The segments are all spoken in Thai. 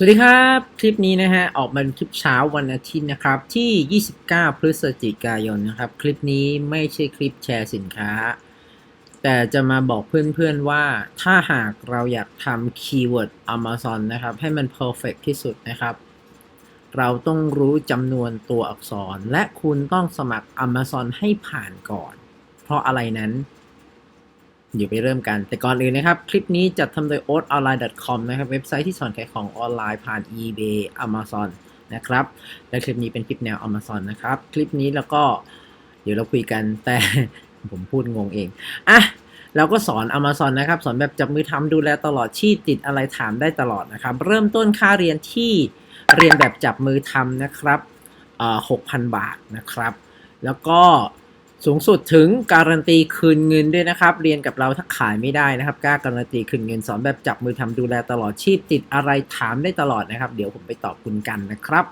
สวัสดีครับ คลิปนี้นะฮะ ออกมาคลิปเช้าวันอาทิตย์นะครับ ที่ 29 พฤศจิกายนนะครับ คลิปนี้ไม่ใช่คลิปแชร์สินค้า แต่จะมาบอกเพื่อนๆว่าถ้าหากเราอยากทำคีย์เวิร์ด Amazon นะครับ ให้มัน perfect ที่สุดนะครับ เราต้องรู้จำนวนตัวอักษร และคุณต้องสมัคร Amazon ให้ผ่านก่อน เพราะอะไรนั้น เดี๋ยวไปเริ่มกัน แต่ก่อนอื่นนะครับ คลิปนี้จัดทำโดย o a t o n l i n e c o m นะครับ เว็บไซต์ที่สอนขายของออนไลน์ผ่าน eBay Amazon นะครับ และคลิปนี้เป็นคลิปแนว Amazon นะครับ คลิปนี้แล้วก็เดี๋ยวเราคุยกันแต่ผมพูดงงเองอะเราก็สอน Amazon นะครับ สอนแบบจับมือทำดูแลตลอดชีพติดอะไรถามได้ตลอดนะครับ เริ่มต้นค่าเรียนที่เรียนแบบจับมือทำนะครับเอ่อ6,000บาทนะครับ แล้วก็ สูงสุดถึงการันตีคืนเงินด้วยนะครับ เรียนกับเราถ้าขายไม่ได้นะครับกล้าการันตีคืนเงินสอนแบบจับมือทำดูแลตลอดชีพติดอะไรถามได้ตลอดนะครับ เดี๋ยวผมไปตอบคุณกันนะครับ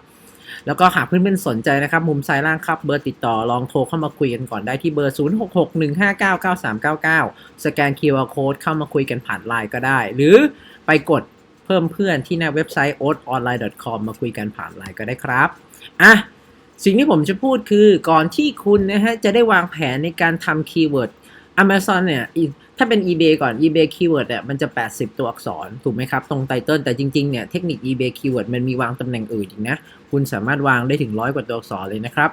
แล้วก็หากเพื่อนๆสนใจนะครับ มุมซ้ายล่างครับเบอร์ติดต่อลองโทรเข้ามาคุยกันก่อนได้ที่เบอร์ 0661599399 สแกน QR Code เข้ามาคุยกันผ่านไลน์ก็ได้ หรือไปกดเพิ่มเพื่อนที่หน้าเว็บไซต์ oatonline.com มาคุยกันผ่านไลน์ก็ได้ครับอะ สิ่งที่ผมจะพูดคือก่อนที่คุณนะฮะจะได้วางแผนในการทำคีย์เวิร์ด Amazon เนี่ยถ้าเป็น eBay ก่อน eBay คีย์เวิร์ดเนี่ยมันจะ 80 ตัวอักษร ถูกไหมครับ ตรงไตเติลแต่จริงๆเนี่ยเทคนิค eBay คีย์เวิร์ดมันมีวางตำแหน่งอื่นอีกนะ คุณสามารถวางได้ถึงร้อยกว่าตัวอักษรเลยนะครับ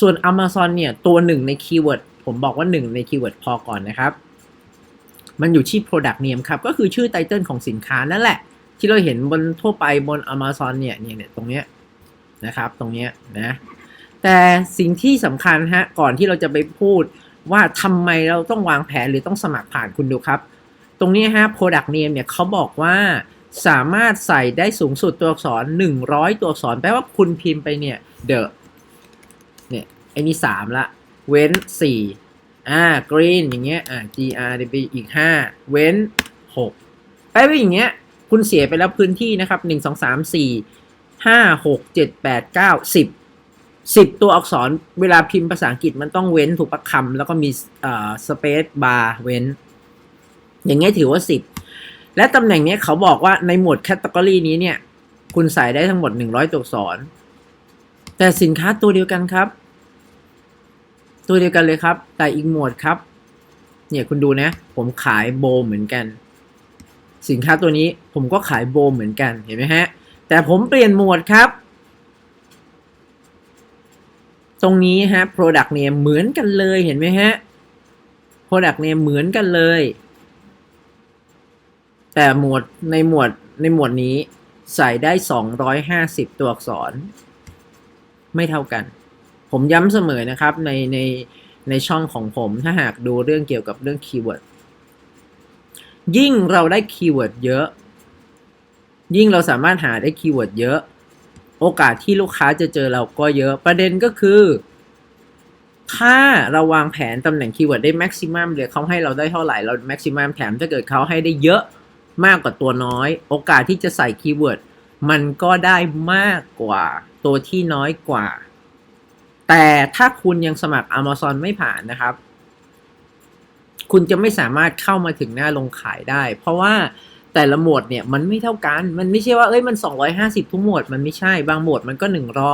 ส่วน Amazon เนี่ยตัวหนึ่งในคีย์เวิร์ดผมบอกว่าหนึ่งในคีย์เวิร์ดพอก่อนนะครับ มันอยู่ที่ product name ครับ ก็คือชื่อไตเติลของสินค้านั่นแหละ ที่เราเห็นบนทั่วไปบน Amazon เนี่ยเนี่ยเนี่ยตรงเนี้ยนะครับตรงเนี้ยนะ แต่สิ่งที่สำคัญฮะก่อนที่เราจะไปพูดว่าทำไมเราต้องวางแผนหรือต้องสมัครผ่านคุณดูครับ ตรงนี้ฮะ product name เนี่ยเขาบอกว่าสามารถใส่ได้สูงสุดตัวอักษร 100 ตัวอักษรแปลว่าคุณพิมพ์ไปเนี่ย the เนี่ยไอ้นี่3ละเว้น 4 อ่า green อย่างเงี้ยอ่า gr ไปอีก 5 เว้น 6 แปลว่าอย่างเงี้ย คุณเสียไปแล้วพื้นที่นะครับ 1 2 3 4 5 6 7 8 9 10 สิบตัวอักษรเวลาพิมพ์ภาษาอังกฤษมันต้องเว้นถูกประคำแล้วก็มีเอ่อสเปซบาร์เว้น อย่างเงี้ยถือว่าสิบและตำแหน่งเนี้ยเขาบอกว่าในหมวดแคตตากรีนี้เนี่ย คุณใส่ได้ทั้งหมดหนึ่งร้อยตัวอักษร แต่สินค้าตัวเดียวกันครับ ตัวเดียวกันเลยครับ แต่อีกหมวดครับ เนี่ยคุณดูนะ ผมขายโบเหมือนกัน สินค้าตัวนี้ผมก็ขายโบเหมือนกันเห็นไหมฮะ แต่ผมเปลี่ยนหมวดครับ ตรงนี้ฮะ product name เหมือนกันเลยเห็นไหมฮะ product name เหมือนกันเลย แต่หมวดในหมวดในหมวดนี้ใส่ได้ 250 ตัวอักษร ไม่เท่ากัน ผมย้ำเสมอนะครับในในในช่องของผมถ้าหากดูเรื่องเกี่ยวกับเรื่องคีย์เวิร์ดยิ่งเราได้คีย์เวิร์ดเยอะ ยิ่งเราสามารถหาได้คีย์เวิร์ดเยอะ โอกาสที่ลูกค้าจะเจอเราก็เยอะประเด็นก็คือ ถ้าเราวางแผนตำแหน่งคีย์เวิร์ดได้แม็กซิมัมเลยเขาให้เราได้เท่าไหร่เราแม็กซิมัมแถมถ้าเกิดเขาให้ได้เยอะมากกว่าตัวน้อย โอกาสที่จะใส่คีย์เวิร์ดมันก็ได้มากกว่าตัวที่น้อยกว่า แต่ถ้าคุณยังสมัคร Amazon ไม่ผ่านนะครับ คุณจะไม่สามารถเข้ามาถึงหน้าลงขายได้ เพราะว่า แต่ละหมวดเนี่ยมันไม่เท่ากัน มันไม่ใช่ว่าเอ้ยมัน 250 ทุกหมวดมันไม่ใช่ บางหมวดมันก็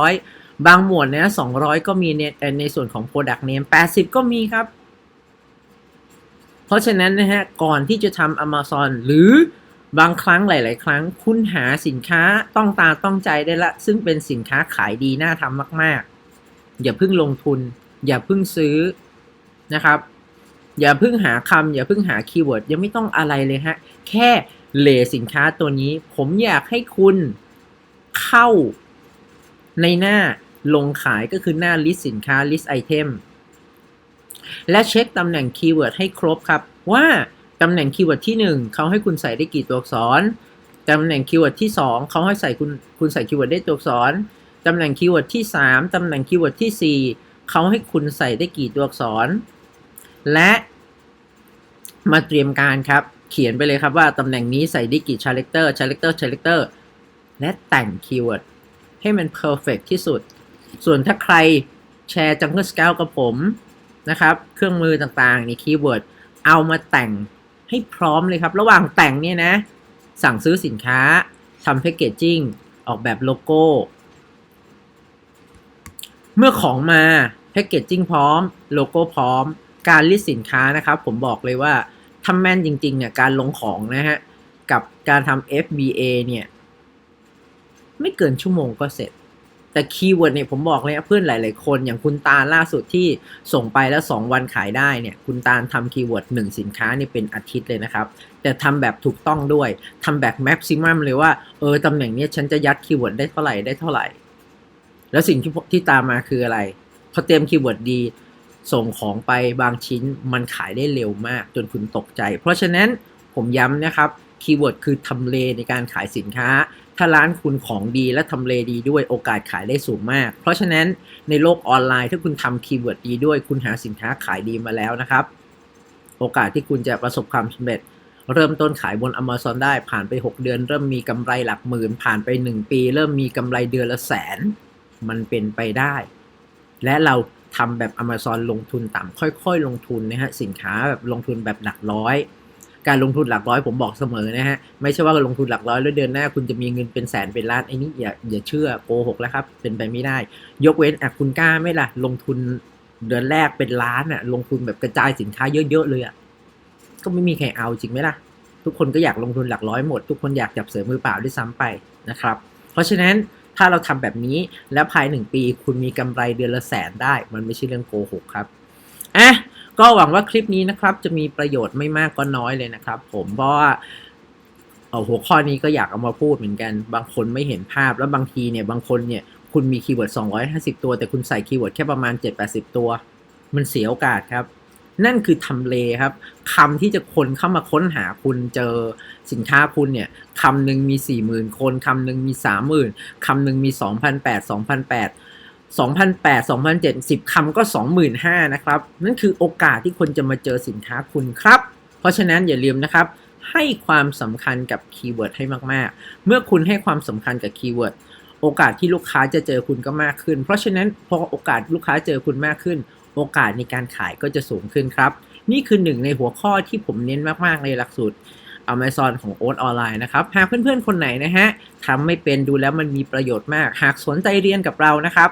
100 บางหมวดเนี่ย200 ก็มีในแต่ในส่วนของ Product Name 80 ก็มีครับ เพราะฉะนั้นนะฮะ ก่อนที่จะทำ Amazon หรือบางครั้งหลาย ๆ ครั้ง คุณหาสินค้าต้องตาต้องใจได้ละ ซึ่งเป็นสินค้าขายดีน่าทำมาก ๆ อย่าเพิ่งลงทุน อย่าเพิ่งซื้อนะครับ อย่าเพิ่งหาคำอย่าเพิ่งหาคีย์เวิร์ดยังไม่ต้องอะไรเลยฮะ แค่ เลสินค้าตัวนี้ ผมอยากให้คุณเข้าในหน้าลงขายก็คือหน้า list สินค้า list item และเช็คตำแหน่งคีย์เวิร์ดให้ครบครับ ว่าตำแหน่งคีย์เวิร์ดที่ 1 เขาให้คุณใส่ได้กี่ตัวอักษรตำแหน่งคีย์เวิร์ดที่ 2 เขาให้ใส่คุณคุณใส่คีย์เวิร์ดได้ตัวอักษรตำแหน่งคีย์เวิร์ดที่ 3ตำแหน่งคีย์เวิร์ดที่ 4 เขาให้คุณใส่ได้กี่ตัวอักษร และมาเตรียมการครับ เขียนไปเลยครับว่าตำแหน่งนี้ใส่ได้กี่ชาร์เลคเตอร์ชาร์เลคเตอร์ชาร์เลคเตอร์และแต่งคีย์เวิร์ดให้มันเพอร์เฟกที่สุด ส่วนถ้าใครแชร์ Jungle Scout กับผมนะครับ เครื่องมือต่างๆในคีย์เวิร์ดเอามาแต่งให้พร้อมเลยครับ ระหว่างแต่งเนี่ยนะ สั่งซื้อสินค้าทำแพคเกจจิ้งออกแบบโลโก้ เมื่อของมาแพคเกจจิ้งพร้อม โลโก้พร้อม การลิสต์สินค้านะครับ ผมบอกเลยว่า ทำแม่นจริงๆเนี่ยการลงของนะฮะ กับการทำ FBA เนี่ย ไม่เกินชั่วโมงก็เสร็จ แต่คีย์เวิร์ดเนี่ยผมบอกเลยนะเพื่อนหลายๆคนอย่างคุณตาลล่าสุดที่ส่งไปแล้ว 2 วันขายได้เนี่ย คุณตาลทำคีย์เวิร์ดหนึ่งสินค้านี่เป็นอาทิตย์เลยนะครับ แต่ทำแบบถูกต้องด้วยทำแบบแม็กซิมัมเลยว่าเออตำแหน่งนี้ฉันจะยัดคีย์เวิร์ดได้เท่าไหร่ได้เท่าไหร่ แล้วสิ่งที่ที่ตามมาคืออะไรพอเตรียมคีย์เวิร์ดดี ส่งของไปบางชิ้นมันขายได้เร็วมากจนคุณตกใจ เพราะฉะนั้นผมย้ำนะครับคีย์เวิร์ดคือทำเลในการขายสินค้า ถ้าร้านคุณของดีและทำเลดีด้วยโอกาสขายได้สูงมาก เพราะฉะนั้นในโลกออนไลน์ถ้าคุณทำคีย์เวิร์ดดีด้วย คุณหาสินค้าขายดีมาแล้วนะครับ โอกาสที่คุณจะประสบความสำเร็จ เริ่มต้นขายบน Amazon ได้ผ่านไป 6 เดือน เริ่มมีกำไรหลักหมื่น ผ่านไป 1 ปี เริ่มมีกำไรเดือนละแสน มันเป็นไปได้ และเรา ทำแบบ Amazon ลงทุนต่ำค่อย ๆ ลงทุนนะฮะสินค้าแบบลงทุนแบบหลักร้อย การลงทุนหลักร้อยผมบอกเสมอนะฮะไม่ใช่ว่าลงทุนหลักร้อยแล้วเดือนหน้า คุณจะมีเงินเป็นแสนเป็นล้านไอ้นี่อย่าอย่าเชื่อโกหกแล้วครับเป็นไปไม่ได้ ยกเว้นอะคุณกล้าไหมล่ะ ลงทุนเดือนแรกเป็นล้านอะลงทุนแบบกระจายสินค้าเยอะๆเลยอะก็ไม่มีใครเอาจริงไหมล่ะ ทุกคนก็อยากลงทุนหลักร้อยหมด ทุกคนอยากจับเสือมือเปล่าด้วยซ้ำไปนะครับ เพราะฉะนั้น ถ้าเราทำแบบนี้แล้วภายหนึ่งปี คุณมีกำไรเดือนละแสนได้ มันไม่ใช่เรื่องโกหกครับอะก็หวังว่าคลิปนี้นะครับจะมีประโยชน์ไม่มากก็น้อยเลยนะครับ ผมเพราะว่าเอาหัวข้อนี้ก็อยากเอามาพูดเหมือนกัน บางคนไม่เห็นภาพแล้วบางทีเนี่ยบางคนเนี่ยคุณมีคีย์เวิร์ด250 ตัว แต่คุณใส่คีย์เวิร์ดแค่ประมาณ 7-80 ตัว มันเสียโอกาสครับ นั่นคือทำเลครับคำที่จะคนเข้ามาค้นหาคุณเจอสินค้าคุณเนี่ยคำหนึ่งมี40,000คนคำหนึ่งมี30,000คำหนึ่งมี2,800 2,800 2,008 2,070คำก็ 25,000นะครับ นั่นคือโอกาสที่คนจะมาเจอสินค้าคุณครับ เพราะฉะนั้นอย่าลืมนะครับ ให้ความสำคัญกับคีย์เวิร์ดให้มาก ๆ เมื่อคุณให้ความสำคัญกับคีย์เวิร์ดโอกาสที่ลูกค้าจะเจอคุณก็มากขึ้น เพราะฉะนั้นพอโอกาสลูกค้าเจอคุณมากขึ้น โอกาสในการขายก็จะสูงขึ้นครับ นี่คือหนึ่งในหัวข้อที่ผมเน้นมาก ๆ ในหลักสูตร Amazon ของโอ๊ตออนไลน์นะครับ หากเพื่อนๆ คนไหนนะฮะทำไม่เป็นดูแล้วมันมีประโยชน์มาก หากสนใจเรียนกับเรานะครับ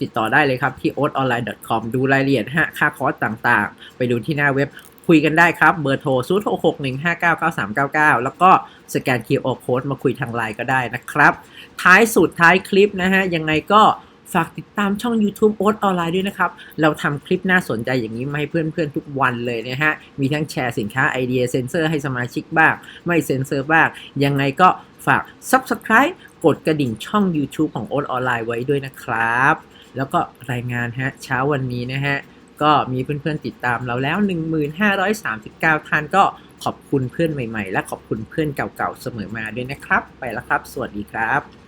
ติดต่อได้เลยครับที่ oatonline.com ดูรายละเอียดฮะค่าคอร์สต่างๆ ไปดูที่หน้าเว็บคุยกันได้ครับ เบอร์โทร0 6 6 1 5 9 9 3 9 9 แล้วก็สแกน QR Code มาคุยทางไลน์ก็ได้นะครับ ท้ายสุดท้ายคลิปนะฮะ ยังไงก็ ฝากติดตามช่อง YouTube โอ๊ตออนไลน์ด้วยนะครับ เราทำคลิปน่าสนใจอย่างนี้มาให้เพื่อนๆทุกวันเลยนะฮะ มีทั้งแชร์สินค้าไอเดียเซนเซอร์ให้สมาชิกบ้าง ไม่เซนเซอร์บ้าง ยังไงก็ฝาก Subscribe กดกระดิ่งช่อง YouTube ของโอ๊ตออนไลน์ไว้ด้วยนะครับ แล้วก็รายงานฮะเช้าวันนี้นะฮะก็มีเพื่อนๆติดตามเราแล้ว 1539 ท่านก็ขอบคุณเพื่อนใหม่ๆ และขอบคุณเพื่อนเก่าๆเสมอมาด้วยนะครับ ไปแล้วครับ สวัสดีครับ